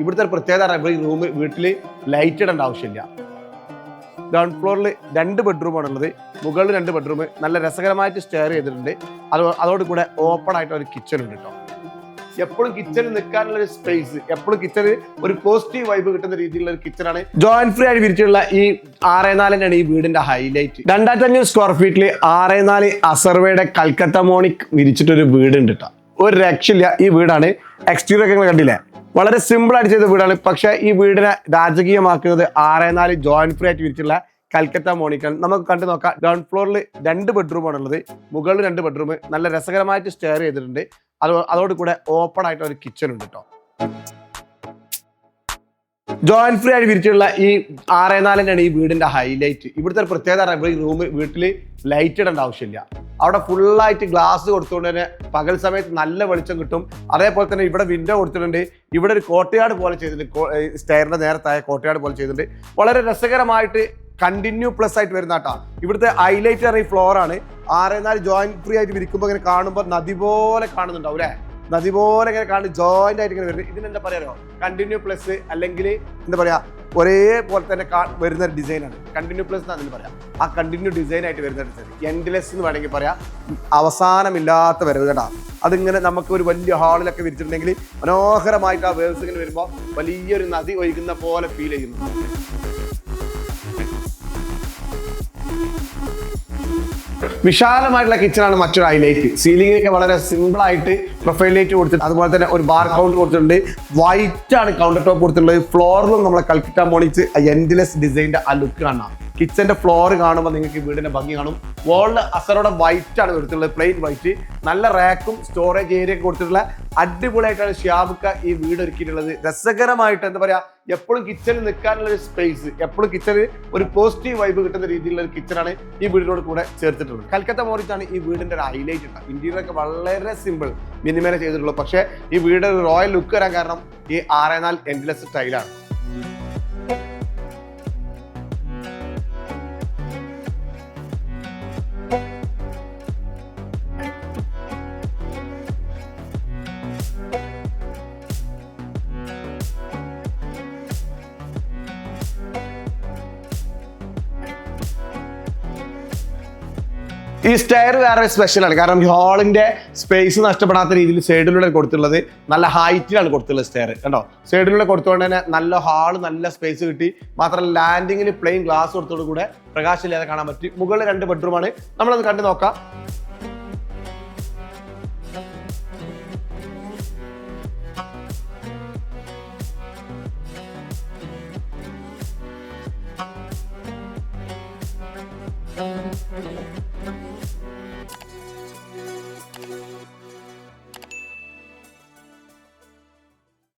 ഇവിടുത്തെ ഒരു പ്രത്യേകത ഈ റൂം വീട്ടിൽ ലൈറ്റ് ഇടേണ്ട ആവശ്യമില്ല. ഗ്രൗണ്ട് ഫ്ലോറിൽ രണ്ട് ബെഡ്റൂമാണ് ഉള്ളത് മുകളിൽ രണ്ട് ബെഡ്റൂം നല്ല രസകരമായിട്ട് സ്റ്റെയർ ചെയ്തിട്ടുണ്ട്. അത് അതോടുകൂടെ ഓപ്പൺ ആയിട്ട് ഒരു കിച്ചൺ ഉണ്ട് കേട്ടോ എപ്പോഴും കിച്ചണിൽ നിൽക്കാനുള്ള ഒരു സ്പേസ് എപ്പോഴും കിച്ചണിൽ ഒരു പോസിറ്റീവ് വൈബ് കിട്ടുന്ന രീതിയിലുള്ള ഒരു കിച്ചണാണ് ജോയിന്റ് ഫ്രീ ആയിട്ട് വിരിച്ചിട്ടുള്ള ഈ ആറേ നാലിനാണ് ഈ വീടിന്റെ ഹൈലൈറ്റ് രണ്ടായിരത്തി അഞ്ഞൂറ് സ്ക്വയർ ഫീറ്റിൽ ആറേ നാല് അസർവയുടെ കൽക്കത്ത മോണിക് വിരിച്ചിട്ടൊരു വീടുണ്ട് കേട്ടോ ഒരു രക്ഷയില്ല ഈ വീടാണ്. എക്സ്റ്റീരിയർ ഒക്കെ നിങ്ങൾ കണ്ടില്ലേ? വളരെ സിമ്പിൾ ആയിട്ട് ചെയ്ത വീടാണ്. പക്ഷേ ഈ വീടിനെ രാജകീയമാക്കുന്നത് ആറേ നാല് ജോയിന്റ് ഫ്രീ ആയിട്ട് വിരിച്ചിട്ടുള്ള കൽക്കത്ത മോണിക്കാണ്. നമുക്ക് കണ്ടു നോക്കാം. ഗ്രൗണ്ട് ഫ്ലോറിൽ രണ്ട് ബെഡ്റൂമാണ് ഉള്ളത്. മുകളിൽ രണ്ട് ബെഡ്റൂം നല്ല രസകരമായിട്ട് സ്റ്റെയർ ചെയ്തിട്ടുണ്ട്. അത് അതോട് കൂടെ ഓപ്പൺ ആയിട്ട് ഒരു കിച്ചൺ ഉണ്ട് കേട്ടോ ജോയിന്റ് ഫ്രീ ആയിട്ട് വിരിച്ചിട്ടുള്ള ഈ ആറേ നാലിനാണ് ഈ വീടിന്റെ ഹൈലൈറ്റ് ഇവിടുത്തെ ഒരു പ്രത്യേകത ഈ റൂം വീട്ടിൽ ലൈറ്റ് ഇടേണ്ട ആവശ്യമില്ല. അവിടെ ഫുള്ളായിട്ട് ഗ്ലാസ് കൊടുത്തുകൊണ്ട് തന്നെ പകൽ സമയത്ത് നല്ല വെളിച്ചം കിട്ടും. അതേപോലെ തന്നെ ഇവിടെ വിൻഡോ കൊടുത്തിട്ടുണ്ട്. ഇവിടെ ഒരു കോട്ടയാട് പോലെ ചെയ്തിട്ടുണ്ട്. സ്റ്റെയറിന്റെ നേരത്തായ കോട്ടയാട് പോലെ ചെയ്തിട്ടുണ്ട്. വളരെ രസകരമായിട്ട് കണ്ടിന്യൂ പ്ലസ് ആയിട്ട് വരുന്ന കേട്ടോ ഇവിടുത്തെ ഹൈലൈറ്റ് ഫ്ലോറാണ് ഫ്ലോർ ആണ്. ആറേ നാല് ജോയിന്റ് ഫ്രീ ആയിട്ട് വിരിക്കുമ്പോൾ ഇങ്ങനെ കാണുമ്പോൾ നദി പോലെ കാണുന്നുണ്ടാവും അല്ലേ? നദി പോലെ ഇങ്ങനെ കാണുന്നത് ജോയിന്റ് ആയിട്ട് ഇങ്ങനെ വരുന്നത്. ഇതിനെന്താ പറയാറോ കണ്ടിന്യൂ പ്ലസ് അല്ലെങ്കിൽ എന്താ പറയാ ഒരേപോലെ തന്നെ വരുന്ന ഒരു ഡിസൈനാണ് കണ്ടിന്യൂ പ്ലസ് എന്ന് അതിന് പറയാം. ആ കണ്ടിന്യൂ ഡിസൈൻ ആയിട്ട് വരുന്ന ഡിസൈൻ എൻഡ്ലെസ് എന്ന് വേണമെങ്കിൽ പറയാം. അവസാനമില്ലാത്ത വരവ് കേട്ടോ. അതിങ്ങനെ നമുക്ക് ഒരു വലിയ ഹാളിലൊക്കെ വിരിച്ചിട്ടുണ്ടെങ്കിൽ മനോഹരമായിട്ട് ആ വേവ്സ് ഇങ്ങനെ വരുമ്പോൾ വലിയൊരു നദി ഒഴുകുന്ന പോലെ ഫീൽ ചെയ്യുന്നു. വിശാലമായിട്ടുള്ള കിച്ചണാണ് മറ്റൊരു ഹൈലൈറ്റ് സീലിംഗ് ഒക്കെ വളരെ സിമ്പിൾ ആയിട്ട് പ്രൊഫൈൽ ലൈറ്റ് കൊടുത്തിട്ട് അതുപോലെ തന്നെ ഒരു ബാർ കൗണ്ട് കൊടുത്തിട്ടുണ്ട്. വൈറ്റ് ആണ് കൗണ്ടർ ടോപ്പ് കൊടുത്തിട്ടുള്ളത്. ഫ്ലോറിലും നമ്മളെ കൽക്കിട്ട മോണിച്ച് എൻഡ്ലെസ് ഡിസൈന്റെ ആ ലുക്ക് കാണാം. കിച്ചന്റെ ഫ്ലോർ കാണുമ്പോൾ നിങ്ങൾക്ക് വീടിന്റെ ഭംഗി കാണും. വോളിൽ അസറോടെ വൈറ്റ് ആണ് കൊടുത്തിട്ടുള്ളത് പ്ലെയിൻ വൈറ്റ് നല്ല റാക്കും സ്റ്റോറേജ് ഏരിയ കൊടുത്തിട്ടുള്ള അടിപൊളിയായിട്ടാണ് ഷ്യാബുക്ക ഈ വീട് ഒരുക്കിയിട്ടുള്ളത്. രസകരമായിട്ട് എന്താ പറയാ എപ്പോഴും കിച്ചണിൽ നിൽക്കാനുള്ള ഒരു സ്പേസ് എപ്പോഴും കിച്ചണിൽ ഒരു പോസിറ്റീവ് വൈബ് കിട്ടുന്ന രീതിയിലുള്ള ഒരു കിച്ചണാണ് ഈ വീടിനോട് കൂടെ ചേർത്തിട്ടുള്ളത്. കൽക്കത്ത മോറിച്ചാണ് ഈ വീടിന്റെ ഒരു ഹൈലൈറ്റ് ഉണ്ടാകും ഇന്റീരിയർ ഒക്കെ വളരെ സിമ്പിൾ മിനിമേനെ ചെയ്തിട്ടുള്ളൂ. പക്ഷേ ഈ വീടിന് റോയൽ ലുക്ക് വരാൻ കാരണം ഈ ആറേ നാല് എൻഡ്ലെസ് സ്റ്റൈലാണ് ഈ സ്റ്റെയർ വേറെ സ്പെഷ്യലാണ് കാരണം ഹാളിന്റെ സ്പേസ് നഷ്ടപ്പെടാത്ത രീതിയിൽ സൈഡിലൂടെ കൊടുത്തുള്ളത് നല്ല ഹൈറ്റിലാണ് കൊടുത്തിട്ടുള്ളത് സ്റ്റെയർ കണ്ടോ? സൈഡിലൂടെ കൊടുത്തുകൊണ്ട് തന്നെ നല്ല ഹാൾ നല്ല സ്പേസ് കിട്ടി. മാത്രമല്ല ലാൻഡിങ്ങിൽ പ്ലെയിൻ ഗ്ലാസ് കൊടുത്തോടുകൂടെ പ്രകാശമില്ലാതെ കാണാൻ പറ്റി. മുകളിൽ രണ്ട് ബെഡ്റൂമാണ് നമ്മളത് കണ്ടു നോക്കാം.